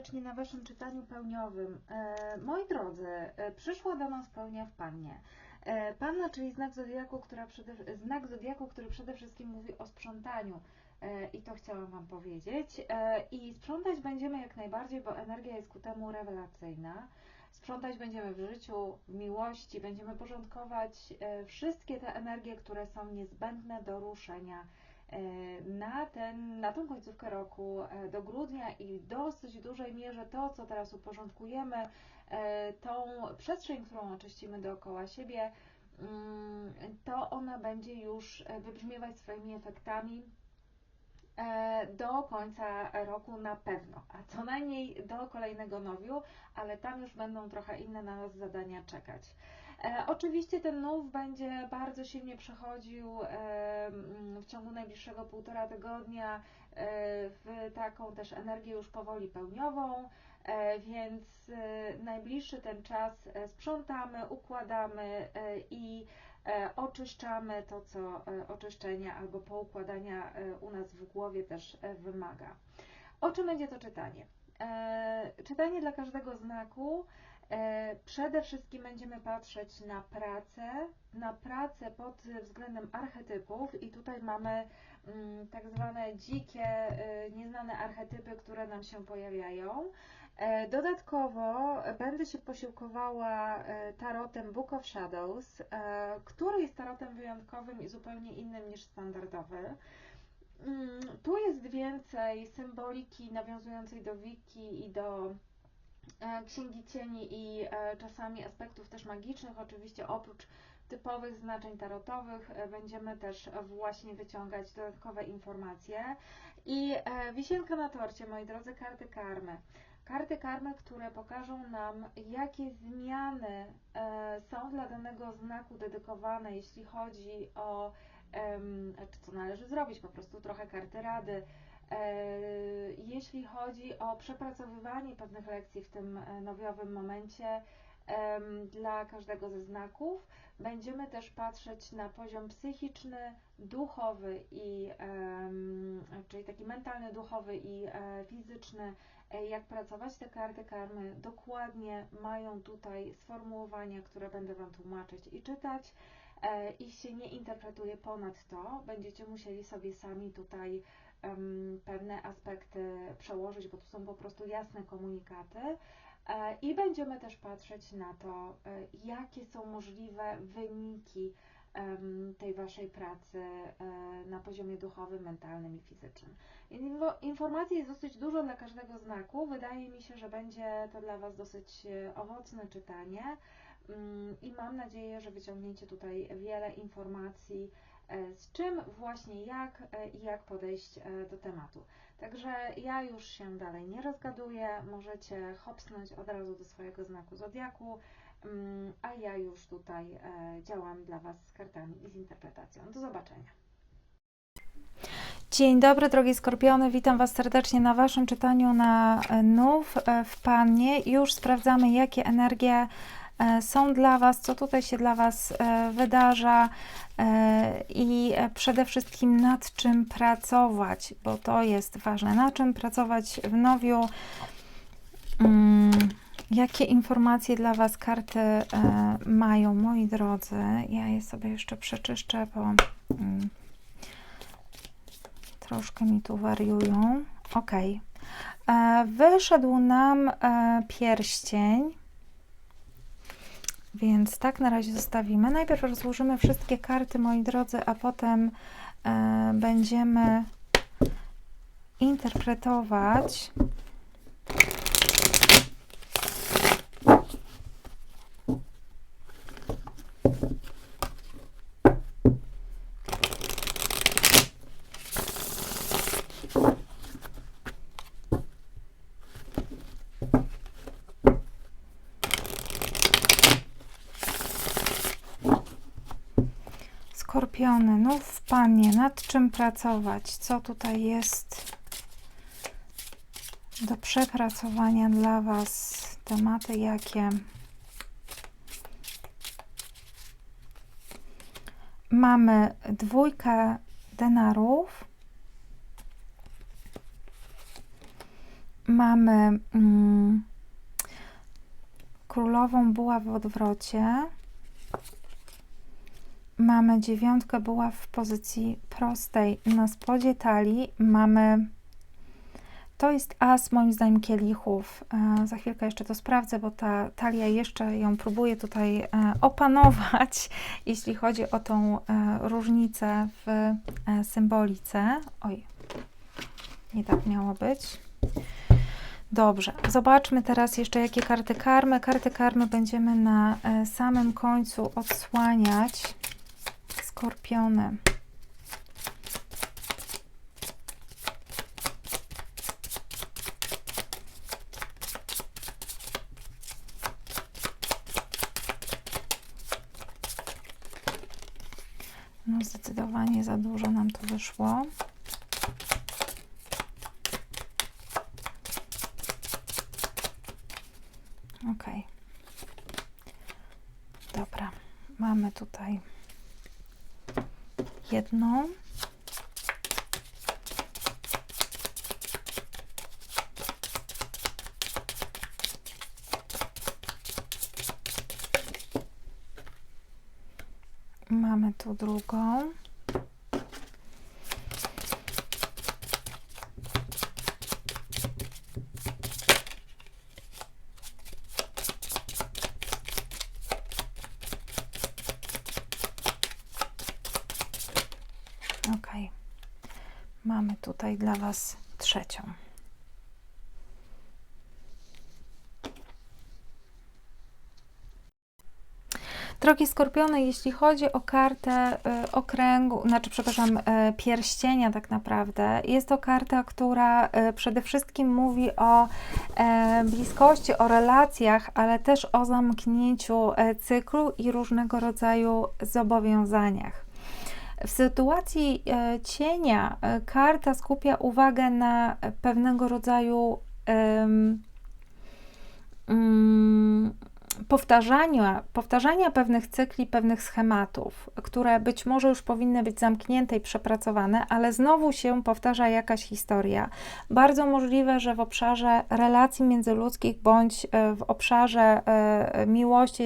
serdecznie na Waszym czytaniu pełniowym. E, moi drodzy, e, przyszła do nas pełnia w Pannie. E, Panna, czyli znak zodiaku, która przede, znak zodiaku, który przede wszystkim mówi o sprzątaniu. I to chciałam Wam powiedzieć. I sprzątać będziemy jak najbardziej, bo energia jest ku temu rewelacyjna. Sprzątać będziemy w życiu, w miłości, będziemy porządkować wszystkie te energie, które są niezbędne do ruszenia na, ten, na tą końcówkę roku, e, do grudnia i w dosyć dużej mierze to, co teraz uporządkujemy, e, tą przestrzeń, którą oczyścimy dookoła siebie, mm, to ona będzie już e, wybrzmiewać swoimi efektami e, do końca roku na pewno, a co najmniej do kolejnego nowiu, ale tam już będą trochę inne na nas zadania czekać. E, oczywiście ten nów będzie bardzo silnie przechodził e, mm, w ciągu najbliższego półtora tygodnia e, w taką też energię już powoli pełniową, więc najbliższy ten czas sprzątamy, układamy i oczyszczamy to, co oczyszczenia albo poukładania u nas w głowie też wymaga. O czym będzie to czytanie? E, Czytanie dla każdego znaku. E, Przede wszystkim będziemy patrzeć na pracę, na pracę pod względem archetypów i tutaj mamy mm, tak zwane dzikie, e, nieznane archetypy, które nam się pojawiają. Dodatkowo będę się posiłkowała tarotem Book of Shadows, który jest tarotem wyjątkowym i zupełnie innym niż standardowy. Mm, Tu jest więcej symboliki nawiązującej do wiki i do e, księgi cieni i e, czasami aspektów też magicznych. Oczywiście oprócz typowych znaczeń tarotowych e, będziemy też właśnie wyciągać dodatkowe informacje. I wisienka na torcie, moi drodzy, karty karmy. Karty karmy, które pokażą nam, jakie zmiany są dla danego znaku dedykowane, jeśli chodzi o czy co należy zrobić, po prostu trochę karty rady. E, Jeśli chodzi o przepracowywanie pewnych lekcji w tym e, nowiowym momencie dla każdego ze znaków, będziemy też patrzeć na poziom psychiczny, duchowy i czyli taki mentalny, duchowy i e, fizyczny, jak pracować. Te karty karmy dokładnie mają tutaj sformułowania, które będę Wam tłumaczyć i czytać. E, Ich się nie interpretuje ponad to. Będziecie musieli sobie sami tutaj pewne aspekty przełożyć, bo tu są po prostu jasne komunikaty. E, I będziemy też patrzeć na to, e, jakie są możliwe wyniki tej Waszej pracy na poziomie duchowym, mentalnym i fizycznym. Info- Informacji jest dosyć dużo dla każdego znaku. Wydaje mi się, że będzie to dla Was dosyć owocne czytanie i mam nadzieję, że wyciągniecie tutaj wiele informacji, e, z czym właśnie jak e, i jak podejść e, do tematu. Także ja już się dalej nie rozgaduję, możecie hopsnąć od razu do swojego znaku zodiaku, mm, a ja już tutaj działam dla Was z kartami i z interpretacją. Do zobaczenia. Dzień dobry, drogie skorpiony. Witam Was serdecznie na Waszym czytaniu na e, w Pannie. Już sprawdzamy, jakie energie są dla Was, co tutaj się dla Was e, wydarza e, i e, przede wszystkim nad czym pracować, bo to jest ważne. Na czym pracować w nowiu. Mm, Jakie informacje dla Was karty e, mają, moi drodzy? Ja je sobie jeszcze przeczyszczę, bo mm, troszkę mi tu wariują. Ok. E, wyszedł nam e, pierścień. Więc tak na razie zostawimy. Najpierw rozłożymy wszystkie karty, moi drodzy, a potem e, będziemy interpretować. Skorpiony, no w panie, nad czym pracować? Co tutaj jest do przepracowania dla Was? Tematy jakie? Mamy dwójkę denarów. mamy mm, królową buław w odwrocie. Mamy dziewiątkę buław w pozycji prostej na spodzie talii. Mamy to jest as moim zdaniem kielichów. E, za chwilkę jeszcze to sprawdzę, bo ta talia jeszcze ją próbuję tutaj e, opanować, jeśli chodzi o tą e, różnicę w e, symbolice. Oj, nie tak miało być. Dobrze, zobaczmy teraz jeszcze jakie karty karmy. Karty karmy będziemy na e, samym końcu odsłaniać. Skorpiony. No zdecydowanie za dużo nam to wyszło. Ok. Dobra, mamy tutaj jedną. Mamy tu drugą. Ok. Mamy tutaj dla Was trzecią. Drogie skorpiony, jeśli chodzi o kartę y, okręgu, znaczy, przepraszam, y, pierścienia, tak naprawdę, jest to karta, która y, przede wszystkim mówi o e, bliskości, o relacjach, ale też o zamknięciu e, cyklu i różnego rodzaju zobowiązaniach. W sytuacji e, cienia e, karta skupia uwagę na pewnego rodzaju mm, powtarzania, powtarzania pewnych cykli, pewnych schematów, które być może już powinny być zamknięte i przepracowane, ale znowu się powtarza jakaś historia. Bardzo możliwe, że w obszarze relacji międzyludzkich bądź e, w obszarze miłości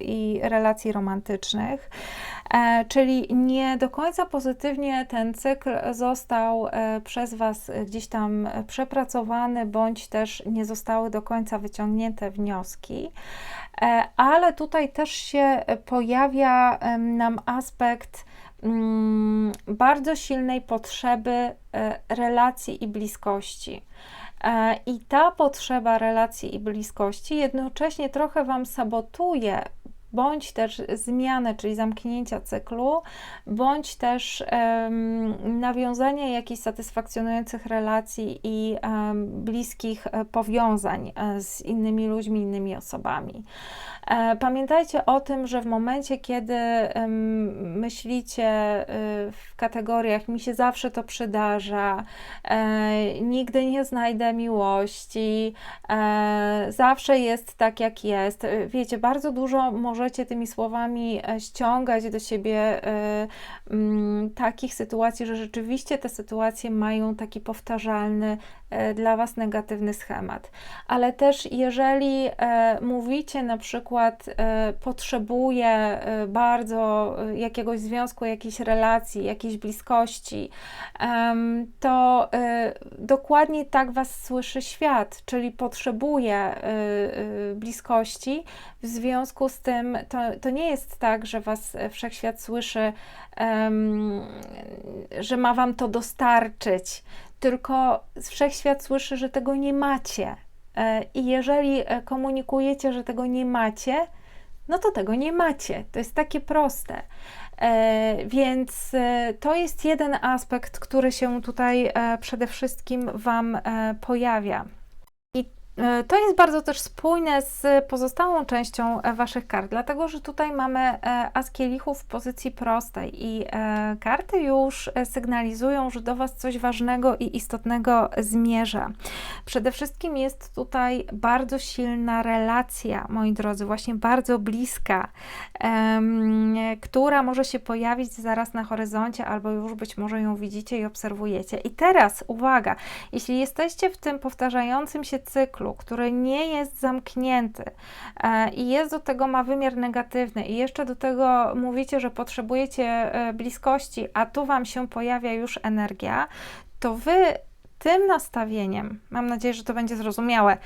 i relacji romantycznych. E, czyli nie do końca pozytywnie ten cykl został e, przez Was gdzieś tam przepracowany, bądź też nie zostały do końca wyciągnięte wnioski. E, Ale tutaj też się pojawia nam aspekt mm, bardzo silnej potrzeby relacji i bliskości. I ta potrzeba relacji i bliskości jednocześnie trochę Wam sabotuje bądź też zmianę, czyli zamknięcia cyklu, bądź też em, nawiązania jakichś satysfakcjonujących relacji i em, bliskich e, powiązań e, z innymi ludźmi, innymi osobami. E, Pamiętajcie o tym, że w momencie, kiedy myślicie w kategoriach mi się zawsze to przydarza, nigdy nie znajdę miłości, zawsze jest tak, jak jest. Wiecie, bardzo dużo możecie tymi słowami e, ściągać do siebie e, mm, takich sytuacji, że rzeczywiście te sytuacje mają taki powtarzalny dla Was negatywny schemat. Ale też jeżeli e, mówicie na przykład, e, potrzebuję e, bardzo e, jakiegoś związku, jakiejś relacji, jakiejś bliskości, to e, dokładnie tak Was słyszy świat, czyli potrzebuję e, e, bliskości. W związku z tym to, to nie jest tak, że Was e, wszechświat słyszy, że ma Wam to dostarczyć, tylko wszechświat słyszy, że tego nie macie. E, I jeżeli e, komunikujecie, że tego nie macie, no to tego nie macie. To jest takie proste. E, Więc to jest jeden aspekt, który się tutaj przede wszystkim Wam pojawia. I To jest bardzo też spójne z pozostałą częścią e, Waszych kart, dlatego że tutaj mamy e, as kielichów w pozycji prostej i e, karty już e, sygnalizują, że do Was coś ważnego i istotnego zmierza. Przede wszystkim jest tutaj bardzo silna relacja, moi drodzy, właśnie bardzo bliska, która może się pojawić zaraz na horyzoncie, albo już być może ją widzicie i obserwujecie. I teraz uwaga, jeśli jesteście w tym powtarzającym się cyklu, który nie jest zamknięty e, i jest do tego ma wymiar negatywny, i jeszcze do tego mówicie, że potrzebujecie e, bliskości, a tu Wam się pojawia już energia, to Wy tym nastawieniem, mam nadzieję, że to będzie zrozumiałe,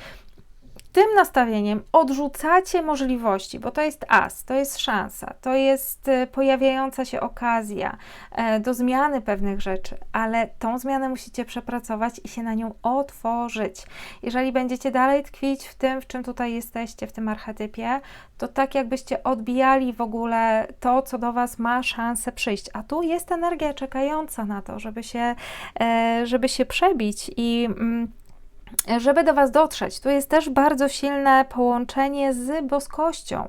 tym nastawieniem odrzucacie możliwości, bo to jest as, to jest szansa, to jest e, pojawiająca się okazja e, do zmiany pewnych rzeczy, ale tą zmianę musicie przepracować i się na nią otworzyć. Jeżeli będziecie dalej tkwić w tym, w czym tutaj jesteście, w tym archetypie, to tak jakbyście odbijali w ogóle to, co do Was ma szansę przyjść. A tu jest energia czekająca na to, żeby się, e, żeby się przebić i. mm, żeby do Was dotrzeć. Tu jest też bardzo silne połączenie z boskością,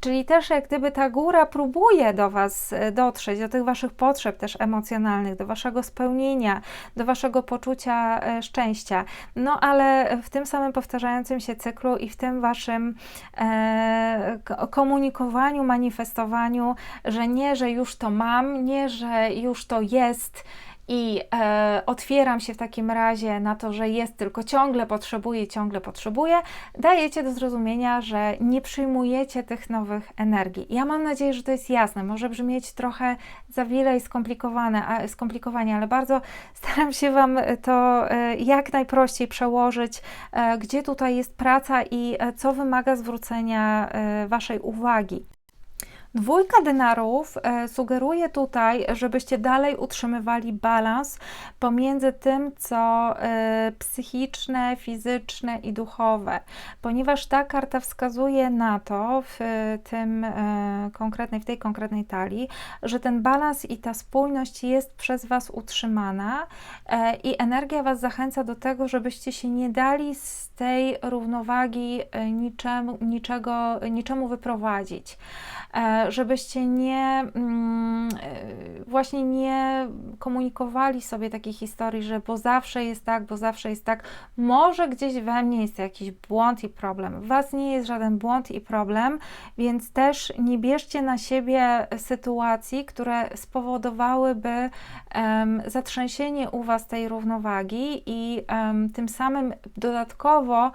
czyli też jak gdyby ta góra próbuje do Was e, dotrzeć, do tych Waszych potrzeb też emocjonalnych, do Waszego spełnienia, do Waszego poczucia e, szczęścia. No ale w tym samym powtarzającym się cyklu i w tym Waszym e, ko- komunikowaniu, manifestowaniu, że nie, że już to mam, nie, że już to jest i e, otwieram się w takim razie na to, że jest, tylko ciągle potrzebuję, ciągle potrzebuję, dajecie do zrozumienia, że nie przyjmujecie tych nowych energii. Ja mam nadzieję, że to jest jasne. Może brzmieć trochę zawile i skomplikowane, a, skomplikowanie, ale bardzo staram się Wam to e, jak najprościej przełożyć, e, gdzie tutaj jest praca i e, co wymaga zwrócenia e, Waszej uwagi. Dwójka denarów e, sugeruje tutaj, żebyście dalej utrzymywali balans pomiędzy tym, co e, psychiczne, fizyczne i duchowe, ponieważ ta karta wskazuje na to w e, tym konkretnej, w tej konkretnej talii, że ten balans i ta spójność jest przez Was utrzymana i energia Was zachęca do tego, żebyście się nie dali z tej równowagi niczemu, niczego, niczemu wyprowadzić żebyście nie mm, e, właśnie nie komunikowali sobie takiej historii, że bo zawsze jest tak, bo zawsze jest tak. Może gdzieś we mnie jest jakiś błąd i problem. W Was nie jest żaden błąd i problem, więc też nie bierzcie na siebie sytuacji, które spowodowałyby em, zatrzęsienie u Was tej równowagi i em, tym samym dodatkowo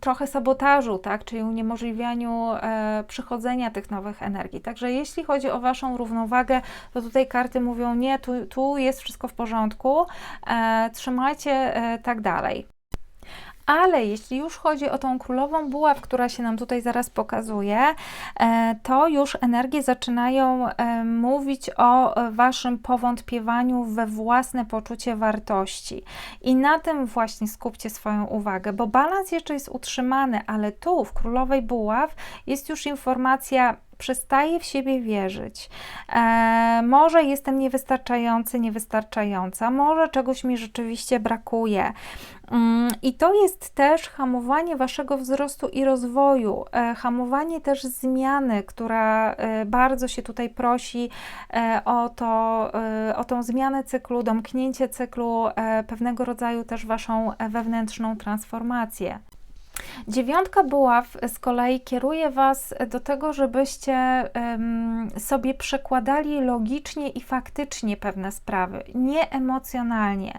trochę sabotażu, tak, czyli uniemożliwianiu e, przychodzenia tych nowych energii. Także jeśli chodzi o Waszą równowagę, to tutaj karty mówią nie, tu, tu jest wszystko w porządku, e, trzymajcie e, tak dalej. Ale jeśli już chodzi o tą królową buław, która się nam tutaj zaraz pokazuje, e, to już energie zaczynają e, mówić o e, waszym powątpiewaniu we własne poczucie wartości. I na tym właśnie skupcie swoją uwagę, bo balans jeszcze jest utrzymany, ale tu w królowej buław jest już informacja. Przestaję w siebie wierzyć. E, może jestem niewystarczający, niewystarczająca, może czegoś mi rzeczywiście brakuje. Mm, I to jest też hamowanie waszego wzrostu i rozwoju, e, hamowanie też zmiany, która e, bardzo się tutaj prosi e, o, to, o tą zmianę cyklu, domknięcie cyklu, pewnego rodzaju też waszą wewnętrzną transformację. Dziewiątka buław z kolei kieruje Was do tego, żebyście sobie przekładali logicznie i faktycznie pewne sprawy, nie emocjonalnie,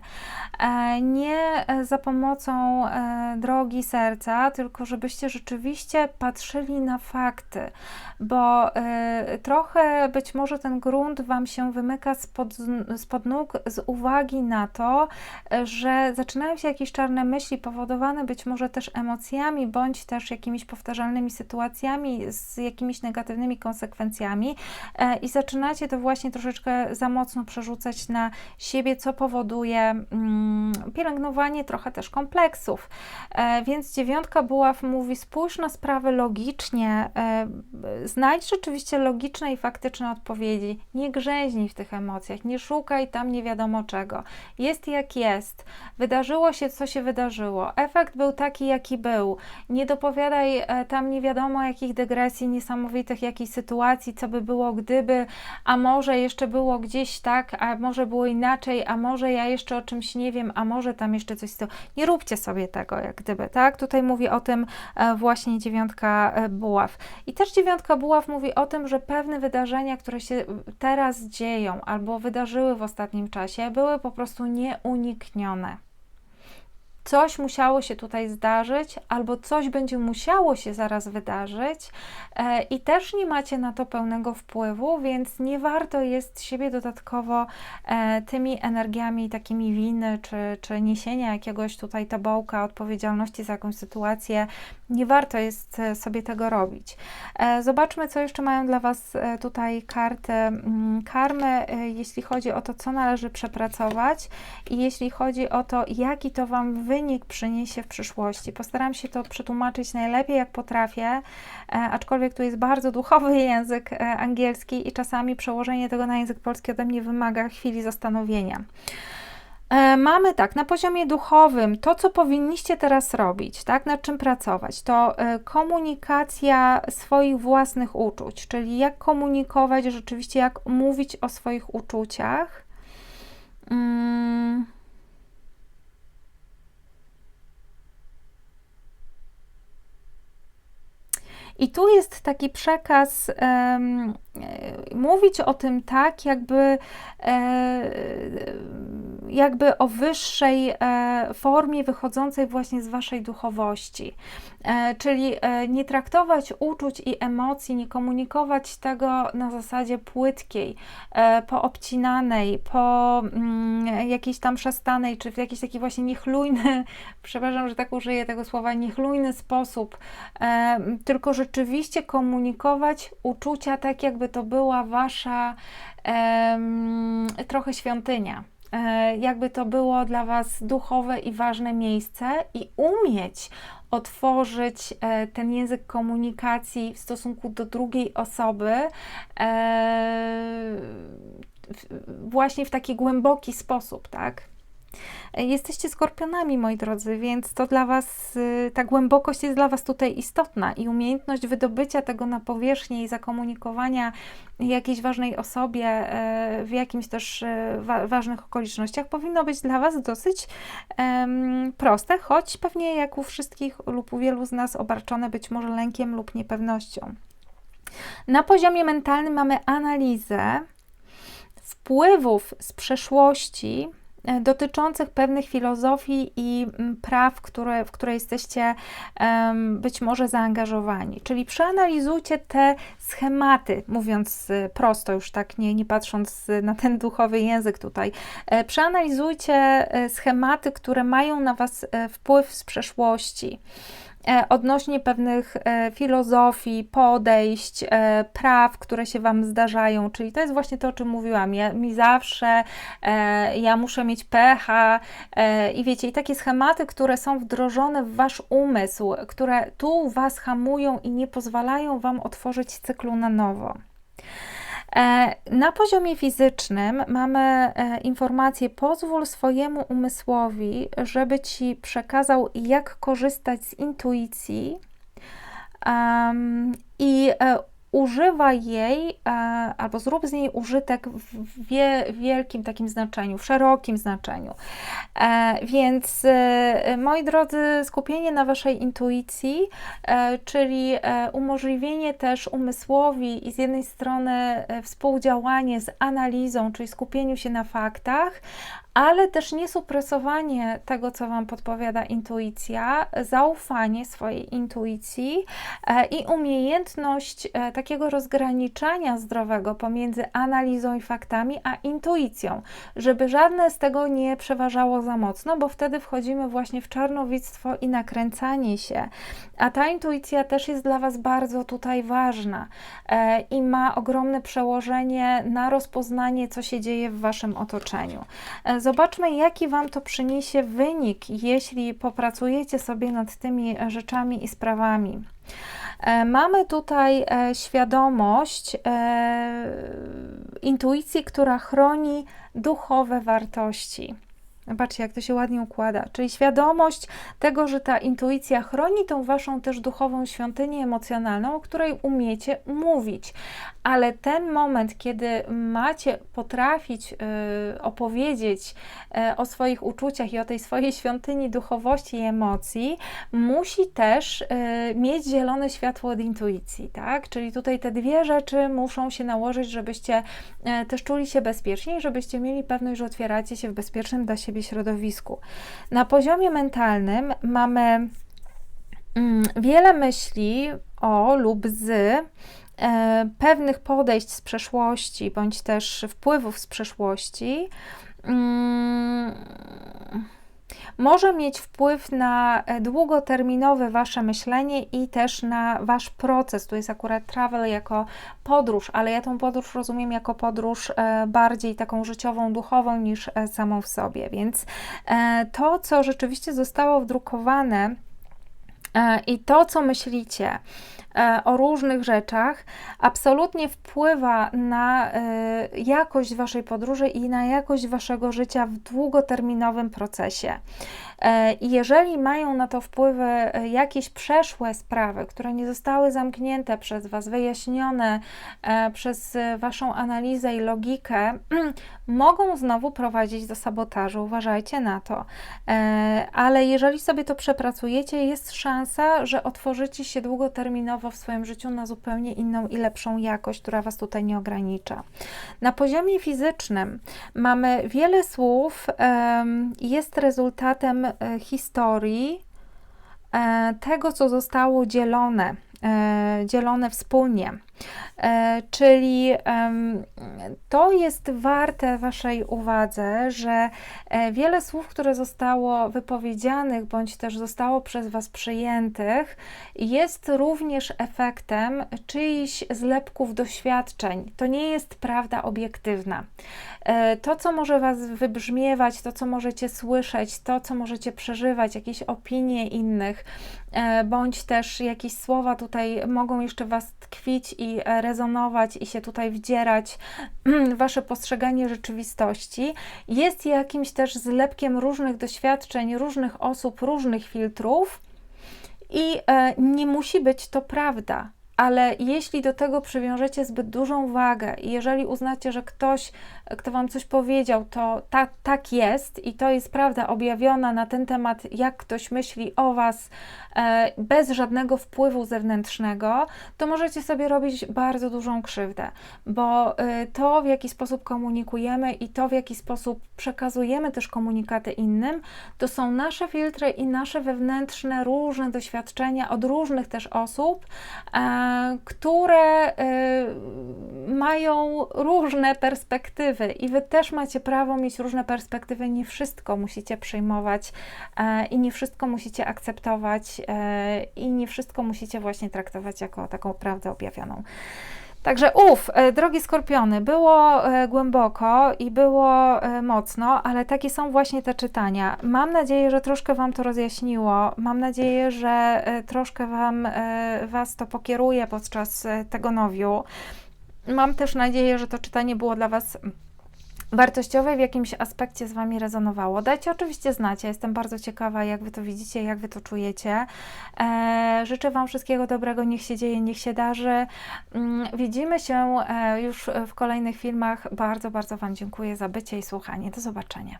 e, nie e, za pomocą e, drogi serca, tylko żebyście rzeczywiście patrzyli na fakty, bo e, trochę być może ten grunt Wam się wymyka spod, spod nóg z uwagi na to, że zaczynają się jakieś czarne myśli powodowane być może też emocjami emocjami, bądź też jakimiś powtarzalnymi sytuacjami z jakimiś negatywnymi konsekwencjami e, i zaczynacie to właśnie troszeczkę za mocno przerzucać na siebie, co powoduje mm, pielęgnowanie trochę też kompleksów. E, więc dziewiątka buław mówi: spójrz na sprawy logicznie, e, znajdź rzeczywiście logiczne i faktyczne odpowiedzi. Nie grzęźnij w tych emocjach, nie szukaj tam nie wiadomo czego. Jest jak jest. Wydarzyło się, co się wydarzyło. Efekt był taki, jaki był. Nie dopowiadaj e, tam nie wiadomo jakich dygresji, niesamowitych jakichś sytuacji, co by było gdyby, a może jeszcze było gdzieś tak, a może było inaczej, a może ja jeszcze o czymś nie wiem, a może tam jeszcze coś z. Nie róbcie sobie tego, jak gdyby, tak? Tutaj mówi o tym e, właśnie dziewiątka e, buław. I też dziewiątka buław mówi o tym, że pewne wydarzenia, które się teraz dzieją albo wydarzyły w ostatnim czasie, były po prostu nieuniknione coś musiało się tutaj zdarzyć, albo coś będzie musiało się zaraz wydarzyć, e, i też nie macie na to pełnego wpływu, więc nie warto jest siebie dodatkowo e, tymi energiami takimi winy, czy, czy niesienia jakiegoś tutaj tobołka odpowiedzialności za jakąś sytuację. Nie warto jest e, sobie tego robić. Zobaczmy, co jeszcze mają dla Was tutaj karty mm, karmy, jeśli chodzi o to, co należy przepracować i jeśli chodzi o to, jaki to Wam wyjdzie wynik przyniesie w przyszłości. Postaram się to przetłumaczyć najlepiej jak potrafię, e, aczkolwiek tu jest bardzo duchowy język e, angielski i czasami przełożenie tego na język polski ode mnie wymaga chwili zastanowienia. E, mamy tak, na poziomie duchowym, to co powinniście teraz robić, tak, nad czym pracować, to komunikacja swoich własnych uczuć, czyli jak komunikować rzeczywiście, jak mówić o swoich uczuciach. Hmm I tu jest taki przekaz, um, mówić o tym tak, jakby, e, jakby o wyższej e, formie wychodzącej właśnie z waszej duchowości. E, czyli e, nie traktować uczuć i emocji, nie komunikować tego na zasadzie płytkiej, e, poobcinanej, po mm, jakiejś tam przestanej, czy w jakiś taki właśnie niechlujny, przepraszam, że tak użyję tego słowa, niechlujny sposób, tylko rzeczywiście komunikować uczucia tak, jakby to była wasza trochę świątynia jakby to było dla Was duchowe i ważne miejsce, i umieć otworzyć e, ten język komunikacji w stosunku do drugiej osoby e, właśnie w taki głęboki sposób, tak? Jesteście skorpionami, moi drodzy, więc to dla Was, y, ta głębokość jest dla Was tutaj istotna i umiejętność wydobycia tego na powierzchnię i zakomunikowania jakiejś ważnej osobie e, w jakimś też e, wa ważnych okolicznościach powinno być dla Was dosyć proste, choć pewnie jak u wszystkich lub u wielu z nas obarczone być może lękiem lub niepewnością. Na poziomie mentalnym mamy analizę wpływów z przeszłości dotyczących pewnych filozofii i mm, praw, które, w które jesteście być może zaangażowani. Czyli przeanalizujcie te schematy, mówiąc e, prosto, już tak nie, nie patrząc na ten duchowy język tutaj. E, przeanalizujcie schematy, które mają na Was wpływ z przeszłości. E, odnośnie pewnych e, filozofii, podejść, e, praw, które się Wam zdarzają. Czyli to jest właśnie to, o czym mówiłam. Ja, mi zawsze, ja muszę mieć pecha i wiecie, i takie schematy, które są wdrożone w Wasz umysł, które tu Was hamują i nie pozwalają Wam otworzyć cyklu na nowo. E, na poziomie fizycznym mamy e, informację: pozwól swojemu umysłowi, żeby ci przekazał, jak korzystać z intuicji. I używaj jej e, albo zrób z niej użytek w wie, wielkim takim znaczeniu, w szerokim znaczeniu. E, więc e, moi drodzy, skupienie na waszej intuicji, czyli umożliwienie też umysłowi i z jednej strony współdziałanie z analizą, czyli skupieniu się na faktach, ale też nie supresowanie tego, co Wam podpowiada intuicja, zaufanie swojej intuicji e, i umiejętność e, takiego rozgraniczania zdrowego pomiędzy analizą i faktami, a intuicją, żeby żadne z tego nie przeważało za mocno, bo wtedy wchodzimy właśnie w czarnowictwo i nakręcanie się. A ta intuicja też jest dla Was bardzo tutaj ważna e, i ma ogromne przełożenie na rozpoznanie, co się dzieje w Waszym otoczeniu. Zobaczmy, jaki Wam to przyniesie wynik, jeśli popracujecie sobie nad tymi e, rzeczami i sprawami. E, Mamy tutaj e, świadomość intuicji, która chroni duchowe wartości. Zobaczcie, jak to się ładnie układa. Czyli świadomość tego, że ta intuicja chroni tą waszą też duchową świątynię emocjonalną, o której umiecie mówić. Ale ten moment, kiedy macie potrafić y, opowiedzieć y, o swoich uczuciach i o tej swojej świątyni duchowości i emocji, musi też y, mieć zielone światło od intuicji, tak? Czyli tutaj te dwie rzeczy muszą się nałożyć, żebyście y, też czuli się bezpieczniej, żebyście mieli pewność, że otwieracie się w bezpiecznym dla siebie środowisku. Na poziomie mentalnym mamy mm, wiele myśli o lub z e, pewnych podejść z przeszłości, bądź też wpływów z przeszłości. Mm, może mieć wpływ na e, długoterminowe wasze myślenie i też na wasz proces. Tu jest akurat travel jako podróż, ale ja tą podróż rozumiem jako podróż e, bardziej taką życiową, duchową niż e, samą w sobie. Więc to, co rzeczywiście zostało wdrukowane i to, co myślicie, o różnych rzeczach absolutnie wpływa na e, jakość Waszej podróży i na jakość Waszego życia w długoterminowym procesie. E, I jeżeli mają na to wpływy e, jakieś przeszłe sprawy, które nie zostały zamknięte przez Was, wyjaśnione e, przez e, Waszą analizę i logikę, mogą znowu prowadzić do sabotażu. Uważajcie na to. E, Ale jeżeli sobie to przepracujecie, jest szansa, że otworzycie się długoterminowo w swoim życiu na zupełnie inną i lepszą jakość, która Was tutaj nie ogranicza. Na poziomie fizycznym mamy wiele słów, jest rezultatem e, historii e, tego, co zostało dzielone, e, dzielone wspólnie. E, Czyli to jest warte Waszej uwadze, że e, wiele słów, które zostało wypowiedzianych bądź też zostało przez Was przyjętych, jest również efektem czyichś zlepków doświadczeń. To nie jest prawda obiektywna. E, To, co może Was wybrzmiewać, to, co możecie słyszeć, to, co możecie przeżywać, jakieś opinie innych, bądź też jakieś słowa tutaj mogą jeszcze Was tkwić i e, rezonować i się tutaj wdzierać w Wasze postrzeganie rzeczywistości, jest jakimś też zlepkiem różnych doświadczeń, różnych osób, różnych filtrów i e, nie musi być to prawda. Ale jeśli do tego przywiążecie zbyt dużą wagę i jeżeli uznacie, że ktoś, kto Wam coś powiedział, to ta, tak jest i to jest prawda objawiona na ten temat, jak ktoś myśli o Was e, bez żadnego wpływu zewnętrznego, to możecie sobie robić bardzo dużą krzywdę, bo e, to, w jaki sposób komunikujemy i to, w jaki sposób przekazujemy też komunikaty innym, to są nasze filtry i nasze wewnętrzne różne doświadczenia od różnych też osób, e, które e, mają różne perspektywy i Wy też macie prawo mieć różne perspektywy. Nie wszystko musicie przyjmować e, i nie wszystko musicie akceptować e, i nie wszystko musicie właśnie traktować jako taką prawdę objawioną. Także uf, e, drogie skorpiony, było e, głęboko i było e, mocno, ale takie są właśnie te czytania. Mam nadzieję, że troszkę Wam to rozjaśniło. Mam nadzieję, że troszkę Wam Was to pokieruje podczas tego nowiu. Mam też nadzieję, że to czytanie było dla Was wartościowe w jakimś aspekcie z Wami rezonowało. Dajcie oczywiście znać, ja jestem bardzo ciekawa, jak Wy to widzicie, jak Wy to czujecie. E, życzę Wam wszystkiego dobrego, niech się dzieje, niech się darzy. Mm, Widzimy się e, już w kolejnych filmach. Bardzo, bardzo Wam dziękuję za bycie i słuchanie. Do zobaczenia.